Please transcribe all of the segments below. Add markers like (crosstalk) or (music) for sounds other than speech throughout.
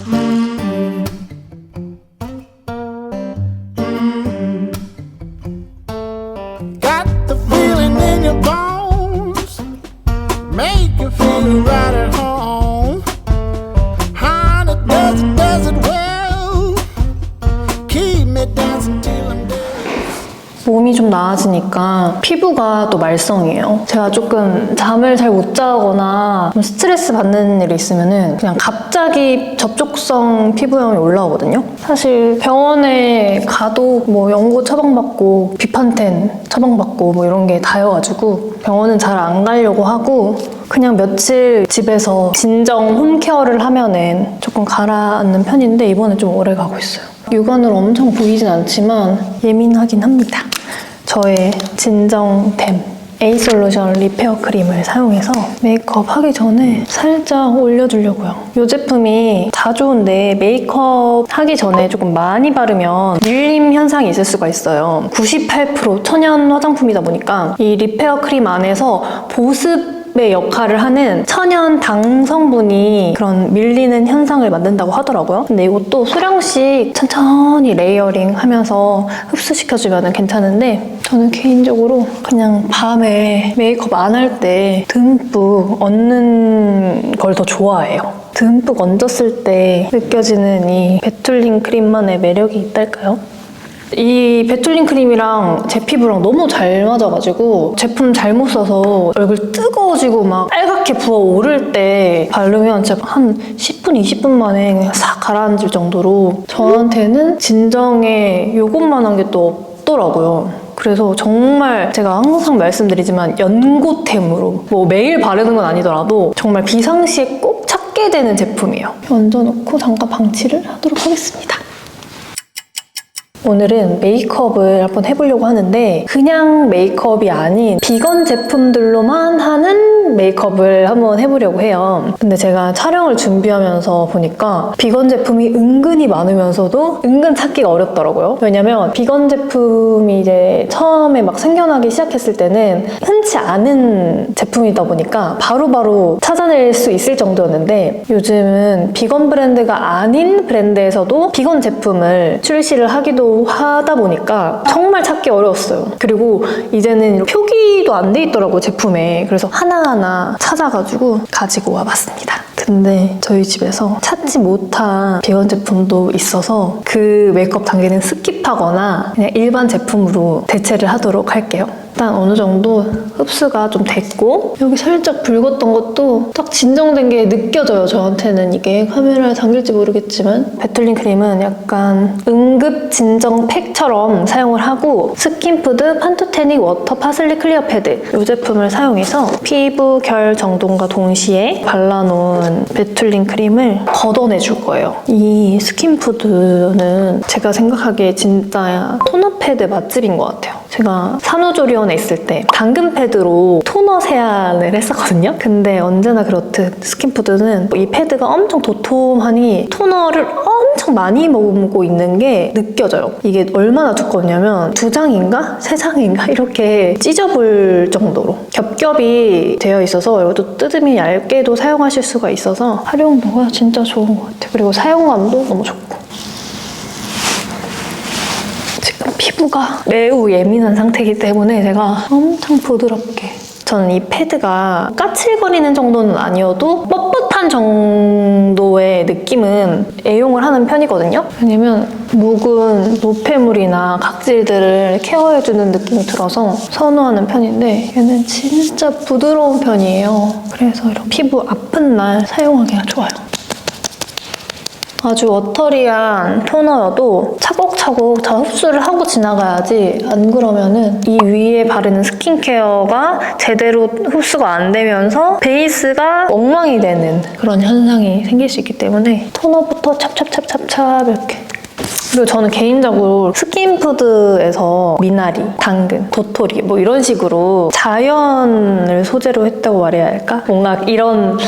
Mm-hmm. 피부가 또 말썽이에요. 제가 조금 잠을 잘 못 자거나 좀 스트레스 받는 일이 있으면은 그냥 갑자기 접촉성 피부염이 올라오거든요. 사실 병원에 가도 뭐 연고 처방받고 비판텐 처방받고 뭐 이런 게 다여가지고 병원은 잘 안 가려고 하고 그냥 며칠 집에서 진정 홈케어를 하면은 조금 가라앉는 편인데 이번에 좀 오래 가고 있어요. 육안으로 엄청 보이진 않지만 예민하긴 합니다. 저의 진정템 에이솔루션 리페어 크림을 사용해서 메이크업 하기 전에 살짝 올려주려고요. 이 제품이 다 좋은데 메이크업 하기 전에 조금 많이 바르면 밀림 현상이 있을 수가 있어요. 98% 천연 화장품이다 보니까 이 리페어 크림 안에서 보습 의 역할을 하는 천연 당 성분이 그런 밀리는 현상을 만든다고 하더라고요. 근데 이것도 수량씩 천천히 레이어링 하면서 흡수시켜주면 괜찮은데 저는 개인적으로 그냥 밤에 메이크업 안 할 때 듬뿍 얹는 걸 더 좋아해요. 듬뿍 얹었을 때 느껴지는 이 베툴린 크림만의 매력이 있달까요? 이 베툴린 크림이랑 제 피부랑 너무 잘 맞아가지고 제품 잘못 써서 얼굴 뜨거워지고 막 빨갛게 부어오를 때 바르면 진짜 한 10분, 20분 만에 그냥 싹 가라앉을 정도로 저한테는 진정에 요것만한 게 또 없더라고요. 그래서 정말 제가 항상 말씀드리지만 연고템으로 뭐 매일 바르는 건 아니더라도 정말 비상시에 꼭 찾게 되는 제품이에요. 얹어놓고 잠깐 방치를 하도록 하겠습니다. 오늘은 메이크업을 한번 해보려고 하는데 그냥 메이크업이 아닌 비건 제품들로만 하는 메이크업을 한번 해보려고 해요. 근데 제가 촬영을 준비하면서 보니까 비건 제품이 은근히 많으면서도 은근 찾기가 어렵더라고요. 왜냐면 비건 제품이 이제 처음에 막 생겨나기 시작했을 때는 흔치 않은 제품이다 보니까 바로바로 찾아낼 수 있을 정도였는데 요즘은 비건 브랜드가 아닌 브랜드에서도 비건 제품을 출시를 하기도 하다 보니까 정말 찾기 어려웠어요. 그리고 이제는 표기도 안 돼 있더라고요, 제품에. 그래서 하나하나 찾아가지고 가지고 와봤습니다. 근데 저희 집에서 찾지 못한 비건 제품도 있어서 그 메이크업 단계는 스킵하거나 그냥 일반 제품으로 대체를 하도록 할게요. 일단 어느 정도 흡수가 좀 됐고 여기 살짝 붉었던 것도 딱 진정된 게 느껴져요 저한테는. 이게 카메라에 담길지 모르겠지만. 베툴린 크림은 약간 응급 진정 팩처럼 사용을 하고 스킨푸드 판토테닉 워터 파슬리 클리어 패드. 이 제품을 사용해서 피부 결 정돈과 동시에 발라놓은 베툴린 크림을 걷어내 줄 거예요. 이 스킨푸드는 제가 생각하기에 진짜 토너 패드 맛집인 것 같아요. 제가 산후조리원 에 있을 때 당근 패드로 토너 세안을 했었거든요. 근데 언제나 그렇듯 스킨푸드는 이 패드가 엄청 도톰하니 토너를 엄청 많이 먹고 있는 게 느껴져요. 이게 얼마나 두껍냐면 두 장인가? 세 장인가? 이렇게 찢어볼 정도로 겹겹이 되어 있어서 이것도 뜯으면 얇게도 사용하실 수가 있어서 활용도가 진짜 좋은 것 같아요. 그리고 사용감도 너무 좋고. 피부가 매우 예민한 상태이기 때문에 제가 엄청 부드럽게 저는 이 패드가 까칠거리는 정도는 아니어도 뻣뻣한 정도의 느낌은 애용을 하는 편이거든요. 왜냐면 묵은 노폐물이나 각질들을 케어해주는 느낌이 들어서 선호하는 편인데 얘는 진짜 부드러운 편이에요. 그래서 이런 피부 아픈 날 사용하기가 좋아요. 아주 워터리한 토너여도 차곡차곡 다 흡수를 하고 지나가야지 안 그러면은 이 위에 바르는 스킨케어가 제대로 흡수가 안 되면서 베이스가 엉망이 되는 그런 현상이 생길 수 있기 때문에 토너부터 찹찹찹찹찹 이렇게 그리고 저는 개인적으로 스킨푸드에서 미나리, 당근, 도토리 뭐 이런 식으로 자연을 소재로 했다고 말해야 할까? 뭔가 이런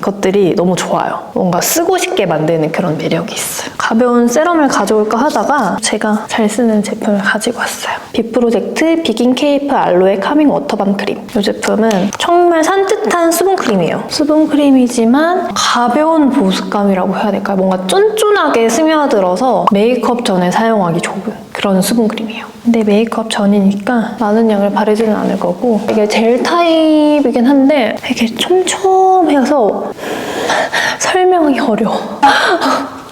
것들이 너무 좋아요. 뭔가 쓰고 싶게 만드는 그런 매력이 있어요. 가벼운 세럼을 가져올까 하다가 제가 잘 쓰는 제품을 가지고 왔어요. 비프로젝트 비긴 케이프 알로에 카밍 워터밤 크림. 이 제품은 정말 산뜻한 수분 크림이에요. 수분 크림이지만 가벼운 보습감이라고 해야 될까요? 뭔가 쫀쫀하게 스며들어서 메이크업 전에 사용하기 좋은 그런 수분 크림이에요. 근데 메이크업 전이니까 많은 양을 바르지는 않을 거고 이게 젤 타입이긴 한데 되게 촘촘해서 (laughs) 설명이 어려워.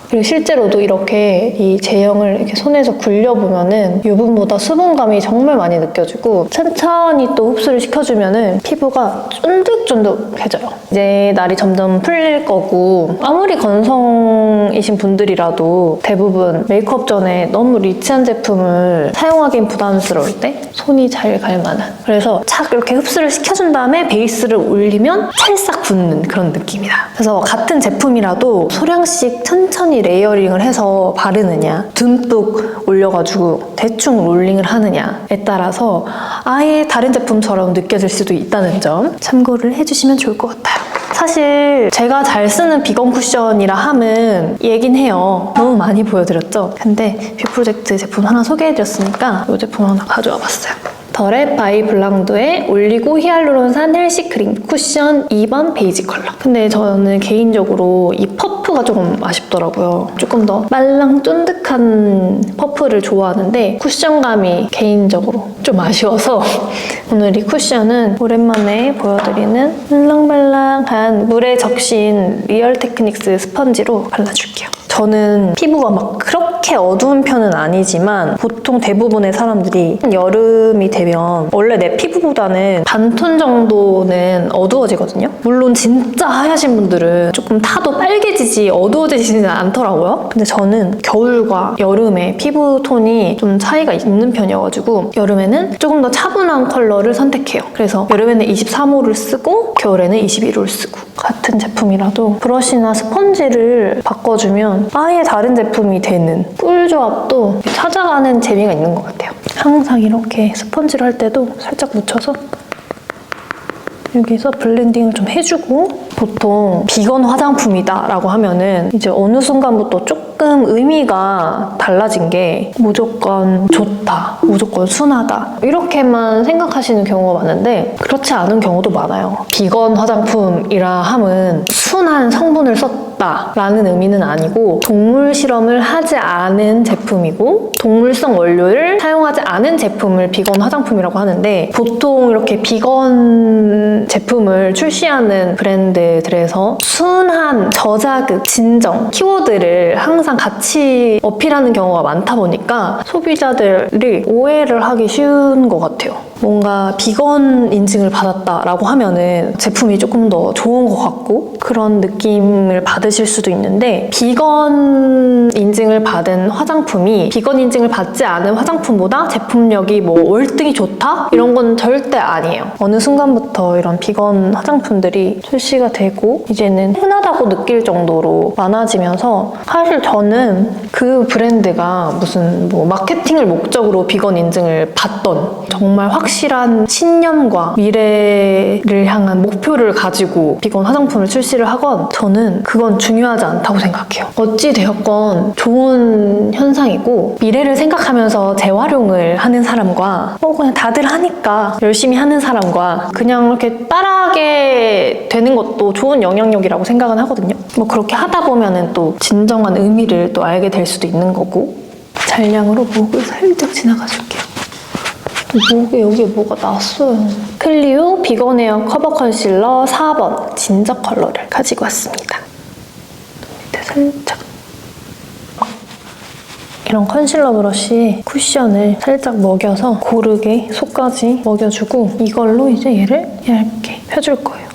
그리고 실제로도 이렇게 이 제형을 이렇게 손에서 굴려보면은 유분보다 수분감이 정말 많이 느껴지고 천천히 또 흡수를 시켜주면은 피부가 쫀득쫀득해져요. 이제 날이 점점 풀릴 거고 아무리 건성이신 분들이라도 대부분 메이크업 전에 너무 리치한 제품을 사용하기엔 부담스러울 때 손이 잘 갈 만한 그래서 착 이렇게 흡수를 시켜준 다음에 베이스를 올리면 찰싹 붙는 그런 느낌이다. 그래서 같은 제품이라도 소량씩 천천히 레이어링을 해서 바르느냐 듬뿍 올려가지고 대충 롤링을 하느냐에 따라서 아예 다른 제품처럼 느껴질 수도 있다는 점 참고를 해주시면 좋을 것 같아요. 사실 제가 잘 쓰는 비건 쿠션이라 함은 얘긴 해요. 너무 많이 보여드렸죠? 근데 뷰 프로젝트 제품 하나 소개해드렸으니까 이 제품 하나 가져와 봤어요. 더랩 바이 블랑드의 올리고 히알루론산 헬시 크림 쿠션 2번 베이지 컬러. 근데 저는 개인적으로 이 퍼프가 조금 아쉽더라고요. 조금 더 말랑 쫀득한 퍼프를 좋아하는데 쿠션감이 개인적으로 좀 아쉬워서 (laughs) 오늘 이 쿠션은 오랜만에 보여드리는 말랑말랑한 물에 적신 리얼 테크닉스 스펀지로 발라줄게요. 저는 피부가 막 그렇게 어두운 편은 아니지만 보통 대부분의 사람들이 여름이 되면 원래 내 피부보다는 반톤 정도는 어두워지거든요. 물론 진짜 하얗신 분들은 조금 타도 빨개지지 어두워지지는 않더라고요. 근데 저는 겨울과 여름에 피부 톤이 좀 차이가 있는 편이어가지고 여름에는 조금 더 차분한 컬러를 선택해요. 그래서 여름에는 23호를 쓰고 겨울에는 21호를 쓰고 같은 제품이라도 브러쉬나 스펀지를 바꿔주면 아예 다른 제품이 되는 꿀 조합도 찾아가는 재미가 있는 것 같아요. 항상 이렇게 스펀지를 할 때도 살짝 묻혀서 여기서 블렌딩을 좀 해주고 보통 비건 화장품이다 라고 하면은 이제 어느 순간부터 조금 의미가 달라진 게 무조건 좋다, 무조건 순하다 이렇게만 생각하시는 경우가 많은데 그렇지 않은 경우도 많아요. 비건 화장품이라 함은 순한 성분을 썼다 라는 의미는 아니고 동물 실험을 하지 않은 제품이고 동물성 원료를 사용하지 않은 제품을 비건 화장품이라고 하는데 보통 이렇게 비건 제품을 출시하는 브랜드들에서 순한, 저자극, 진정 키워드를 항상 같이 어필하는 경우가 많다 보니까 소비자들이 오해를 하기 쉬운 것 같아요. 뭔가 비건 인증을 받았다라고 하면은 제품이 조금 더 좋은 것 같고 그런 느낌을 받으실 수도 있는데 비건 인증을 받은 화장품이 비건 인증을 받지 않은 화장품보다 제품력이 뭐 월등히 좋다? 이런 건 절대 아니에요. 어느 순간부터 이런 비건 화장품들이 출시가 되고 이제는 흔하다고 느낄 정도로 많아지면서 사실 저는 그 브랜드가 무슨 뭐 마케팅을 목적으로 비건 인증을 받던 정말 확실한 신념과 미래를 향한 목표를 가지고 비건 화장품을 출시를 하건 저는 그건 중요하지 않다고 생각해요. 어찌 되었건 좋은 현상이고 미래를 생각하면서 재활용을 하는 사람과 어 그냥 다들 하니까 열심히 하는 사람과 그냥 이렇게 따라하게 되는 것도 좋은 영향력이라고 생각은 하거든요. 뭐 그렇게 하다 보면은 또 진정한 의미를 또 알게 될 수도 있는 거고 잔량으로 목을 살짝 지나가 줄게요. 목에 여기에 뭐가 났어요. 클리오 비건 에어 커버 컨실러 4번 진저 컬러를 가지고 왔습니다. 밑에 살짝 이런 컨실러 브러쉬 쿠션을 살짝 먹여서 고르게 속까지 먹여주고 이걸로 이제 얘를 얇게 펴줄 거예요.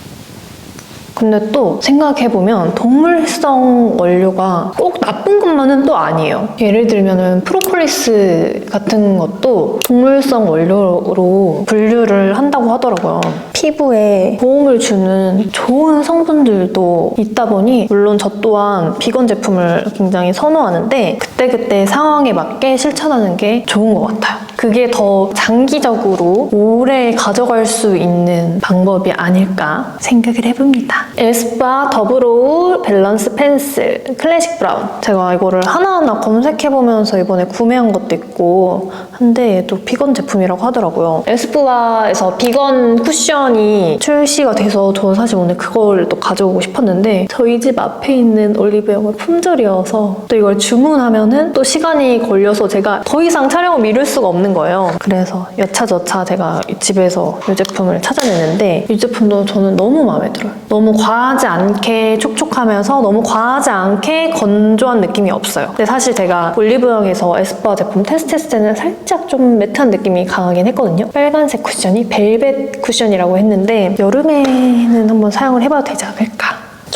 근데 또 생각해보면 동물성 원료가 꼭 나쁜 것만은 또 아니에요. 예를 들면은 프로폴리스 같은 것도 동물성 원료로 분류를 한다고 하더라고요. 피부에 도움을 주는 좋은 성분들도 있다 보니 물론 저 또한 비건 제품을 굉장히 선호하는데 그때그때 상황에 맞게 실천하는 게 좋은 것 같아요. 그게 더 장기적으로 오래 가져갈 수 있는 방법이 아닐까 생각을 해봅니다. 에스쁘아 더블로우 밸런스 펜슬 클래식 브라운. 제가 이거를 하나하나 검색해보면서 이번에 구매한 것도 있고 한데 얘도 비건 제품이라고 하더라고요. 에스쁘아에서 비건 쿠션이 출시가 돼서 저는 사실 오늘 그걸 또 가져오고 싶었는데 저희 집 앞에 있는 올리브영은 품절이어서 또 이걸 주문하면은 또 시간이 걸려서 제가 더 이상 촬영을 미룰 수가 없는 거예요. 그래서 여차저차 제가 집에서 이 제품을 찾아내는데 이 제품도 저는 너무 마음에 들어요. 너무 과하지 않게 촉촉하면서 너무 과하지 않게 건조한 느낌이 없어요. 근데 사실 제가 올리브영에서 에스쁘아 제품 테스트했을 때는 살짝 좀 매트한 느낌이 강하긴 했거든요. 빨간색 쿠션이 벨벳 쿠션이라고 했는데 여름에는 한번 사용을 해봐도 되지 않을까.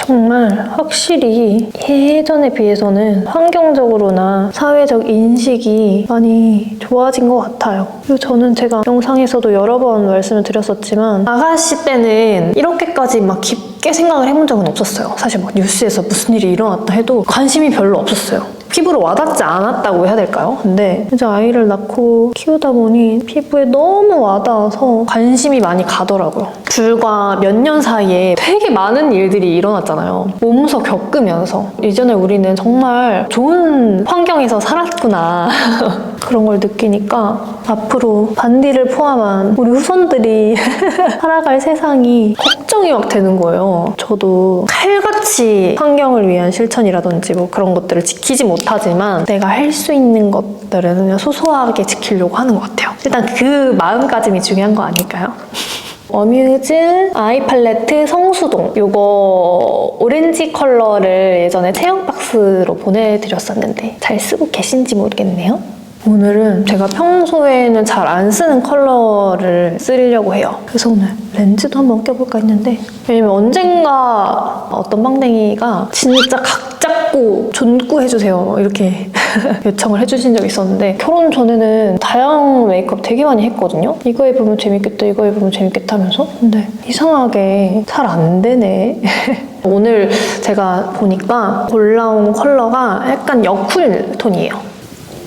정말 확실히 예전에 비해서는 환경적으로나 사회적 인식이 많이 좋아진 것 같아요. 그리고 저는 제가 영상에서도 여러 번 말씀을 드렸었지만 아가씨 때는 이렇게까지 막 깊게 생각을 해본 적은 없었어요. 사실 막 뉴스에서 무슨 일이 일어났다 해도 관심이 별로 없었어요. 피부로 와닿지 않았다고 해야 될까요? 근데 이제 아이를 낳고 키우다 보니 피부에 너무 와닿아서 관심이 많이 가더라고요. 불과 몇 년 사이에 되게 많은 일들이 일어났잖아요. 몸소 겪으면서. 이전에 우리는 정말 좋은 환경에서 살았구나. (laughs) 그런 걸 느끼니까 앞으로 반디를 포함한 우리 후손들이 (laughs) 살아갈 세상이 걱정이 막 되는 거예요. 저도 칼같이 환경을 위한 실천이라든지 뭐 그런 것들을 지키지 못하지만 내가 할 수 있는 것들은 그냥 소소하게 지키려고 하는 것 같아요. 일단 그 마음가짐이 중요한 거 아닐까요? (laughs) 어뮤즈 아이 팔레트 성수동 요거 오렌지 컬러를 예전에 체형 박스로 보내드렸었는데 잘 쓰고 계신지 모르겠네요. 오늘은 제가 평소에는 잘 안 쓰는 컬러를 쓰려고 해요. 그래서 오늘 렌즈도 한번 껴볼까 했는데 왜냐면 언젠가 어떤 빵댕이가 진짜 각 잡고 존꾸 해주세요 이렇게 (laughs) 요청을 해주신 적이 있었는데 결혼 전에는 다양한 메이크업 되게 많이 했거든요. 이거 해보면 재밌겠다 이거 해보면 재밌겠다 하면서 근데 이상하게 잘 안 되네. (laughs) 오늘 제가 보니까 골라온 컬러가 약간 여쿨 톤이에요.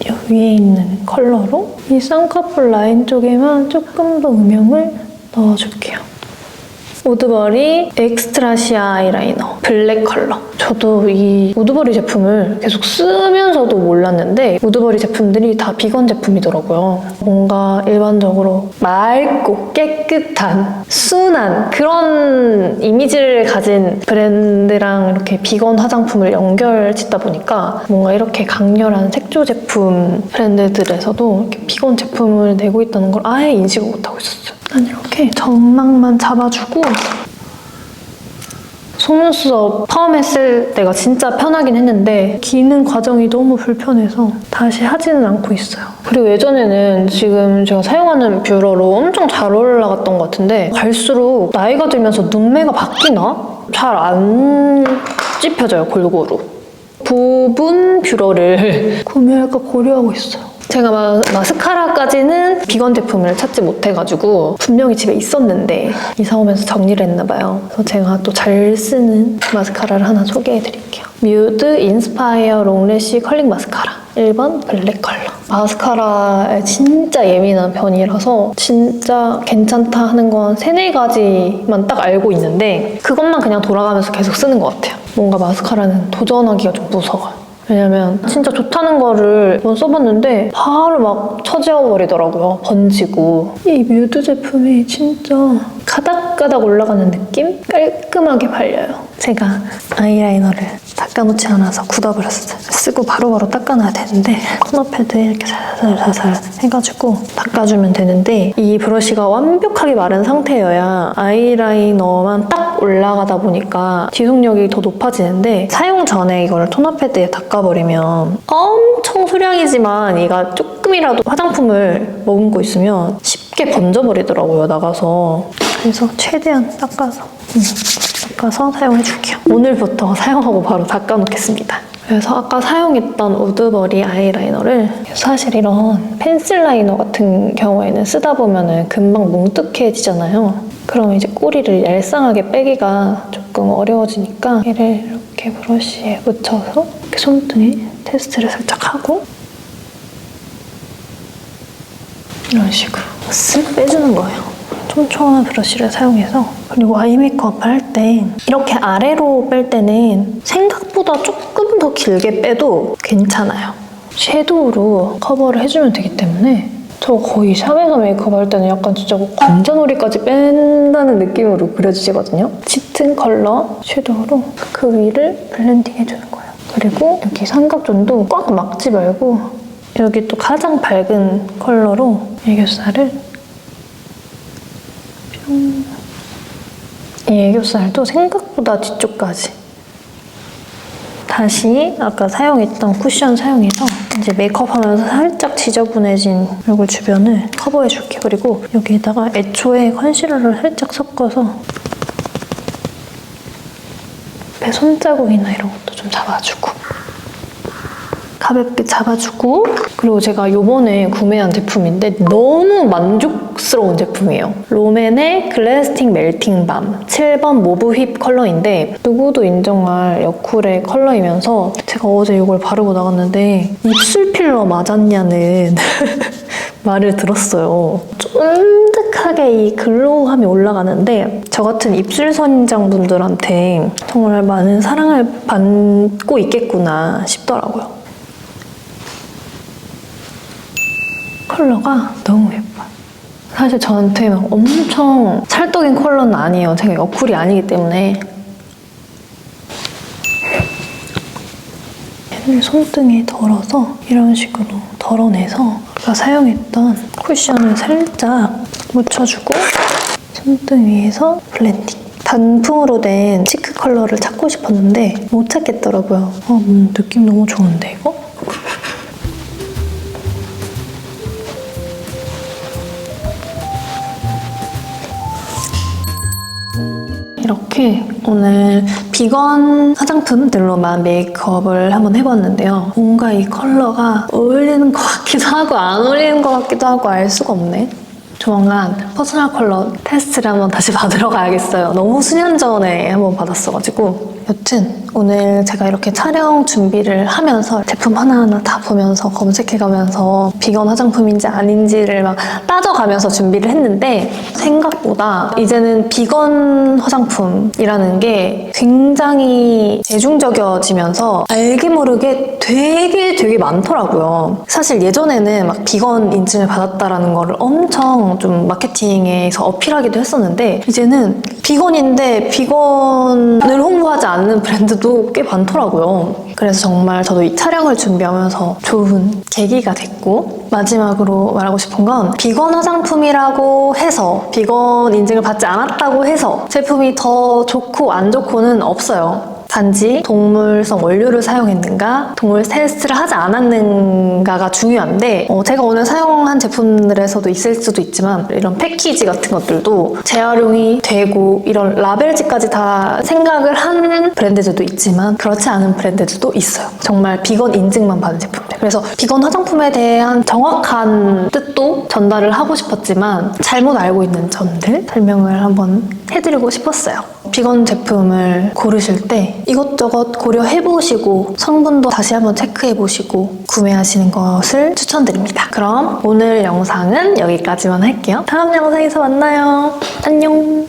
이 위에 있는 컬러로 이 쌍꺼풀 라인 쪽에만 조금 더 음영을 넣어줄게요. 우드버리 엑스트라시아 아이라이너 블랙 컬러. 저도 이 우드버리 제품을 계속 쓰면서도 몰랐는데 우드버리 제품들이 다 비건 제품이더라고요. 뭔가 일반적으로 맑고 깨끗한 순한 그런 이미지를 가진 브랜드랑 이렇게 비건 화장품을 연결 짓다 보니까 뭔가 이렇게 강렬한 색조 제품 브랜드들에서도 이렇게 비건 제품을 내고 있다는 걸 아예 인식을 못하고 있었어요. 난 이렇게 점막만 잡아주고 속눈썹 처음 했을 때가 진짜 편하긴 했는데 기는 과정이 너무 불편해서 다시 하지는 않고 있어요. 그리고 예전에는 지금 제가 사용하는 뷰러로 엄청 잘 올라갔던 것 같은데 갈수록 나이가 들면서 눈매가 바뀌나? 잘 안 찝혀져요, 골고루. 부분 뷰러를 (laughs) 구매할까 고려하고 있어요. 제가 마, 마스카라까지는 비건 제품을 찾지 못해가지고 분명히 집에 있었는데 이사 오면서 정리를 했나 봐요. 그래서 제가 또 잘 쓰는 마스카라를 하나 소개해드릴게요. 뮤드 인스파이어 롱래쉬 컬링 마스카라 1번 블랙 컬러. 마스카라에 진짜 예민한 편이라서 진짜 괜찮다 하는 건 세네 가지만 딱 알고 있는데 그것만 그냥 돌아가면서 계속 쓰는 것 같아요. 뭔가 마스카라는 도전하기가 좀 무서워요. 왜냐면 진짜 좋다는 거를 한번 써봤는데 바로 막 처지어 버리더라고요. 번지고. 이 뮤드 제품이 진짜 가닥가닥 올라가는 느낌? 깔끔하게 발려요. 제가 아이라이너를 닦아놓지 않아서 굳어버렸어요. 쓰고 바로바로 닦아놔야 되는데 코너 패드에 이렇게 살살살살 해가지고 닦아주면 되는데 이 브러쉬가 완벽하게 마른 상태여야 아이라이너만 딱 올라가다 보니까 지속력이 더 높아지는데 사용 전에 이거를 토너 패드에 닦아버리면 엄청 소량이지만 얘가 조금이라도 화장품을 머금고 있으면 쉽게 번져버리더라고요 나가서. 그래서 최대한 닦아서. 음, 닦아서 사용해줄게요. 오늘부터 사용하고 바로 닦아놓겠습니다. 그래서 아까 사용했던 우드버리 아이라이너를 사실 이런 펜슬 라이너 같은 경우에는 쓰다 보면 금방 뭉툭해지잖아요. 그럼 이제 꼬리를 얄쌍하게 빼기가 조금 어려워지니까 얘를 이렇게 브러쉬에 묻혀서 이렇게 손등에 테스트를 살짝 하고 이런 식으로 쓱 빼주는 거예요. 촘촘한 브러쉬를 사용해서 그리고 아이 메이크업 할 때 이렇게 아래로 뺄 때는 생각보다 조금 더 길게 빼도 괜찮아요. 섀도우로 커버를 해주면 되기 때문에 저 거의 샵에서 메이크업 할 때는 약간 진짜 뭐 관자놀이까지 뺀다는 느낌으로 그려지거든요. 짙은 컬러 섀도우로 그 위를 블렌딩 해주는 거예요. 그리고 여기 삼각존도 꽉 막지 말고 여기 또 가장 밝은 컬러로 애교살을 뿅. 이 애교살도 생각보다 뒤쪽까지 다시 아까 사용했던 쿠션 사용해서 이제 메이크업하면서 살짝 지저분해진 얼굴 주변을 커버해줄게. 그리고 여기에다가 애초에 컨실러를 살짝 섞어서 배 손자국이나 이런 것도 좀 잡아주고 가볍게 잡아주고 그리고 제가 요번에 구매한 제품인데 너무 만족스러운 제품이에요. 롬앤의 글래스틱 멜팅 밤 7번 모브 휩 컬러인데 누구도 인정할 여쿨의 컬러이면서 제가 어제 이걸 바르고 나갔는데 입술 필러 맞았냐는 (laughs) 말을 들었어요. 쫀득하게 이 글로우함이 올라가는데 저 같은 입술 선인장 분들한테 정말 많은 사랑을 받고 있겠구나 싶더라고요. 컬러가 너무 예뻐요. 사실 저한테 막 엄청 찰떡인 컬러는 아니에요. 제가 여쿨이 아니기 때문에. 손등에 덜어서 이런 식으로 덜어내서 아까 사용했던 쿠션을 살짝 묻혀주고 손등 위에서 블렌딩. 단풍으로 된 치크 컬러를 찾고 싶었는데 못 찾겠더라고요. 어, 음, 느낌 너무 좋은데 이거? 이렇게 오늘 비건 화장품들로만 메이크업을 한번 해봤는데요. 뭔가 이 컬러가 어울리는 것 같기도 하고 안 어울리는 것 같기도 하고 알 수가 없네. 조만간 퍼스널 컬러 테스트를 한번 다시 (laughs) 받으러 가야겠어요. 너무 수년 전에 한번 받았어가지고. 여튼 오늘 제가 이렇게 촬영 준비를 하면서 제품 하나하나 다 보면서 검색해가면서 비건 화장품인지 아닌지를 막 따져가면서 준비를 했는데 생각보다 이제는 비건 화장품이라는 게 굉장히 대중적이어지면서 알게 모르게 되게 되게 많더라고요. 사실 예전에는 막 비건 인증을 받았다라는 거를 좀 마케팅에서 어필하기도 했었는데 이제는 비건인데 비건을 홍보하지 않는 브랜드도 꽤 많더라고요. 그래서 정말 저도 이 촬영을 준비하면서 좋은 계기가 됐고 마지막으로 말하고 싶은 건 비건 화장품이라고 해서 비건 인증을 받지 않았다고 해서 제품이 더 좋고 안 좋고는 없어요. 단지 동물성 원료를 사용했는가, 동물 테스트를 하지 않았는가가 중요한데, 어, 제가 오늘 사용한 제품들에서도 있을 수도 있지만, 이런 패키지 같은 것들도 재활용이 되고, 이런 라벨지까지 다 생각을 하는 브랜드들도 있지만, 그렇지 않은 브랜드들도 있어요. 정말 비건 인증만 받은 제품들. 그래서 비건 화장품에 대한 정확한 뜻도 전달을 하고 싶었지만, 잘못 알고 있는 점들 설명을 한번 해드리고 싶었어요. 비건 제품을 고르실 때 이것저것 고려해보시고 성분도 다시 한번 체크해보시고 구매하시는 것을 추천드립니다. 그럼 오늘 영상은 여기까지만 할게요. 다음 영상에서 만나요. 안녕.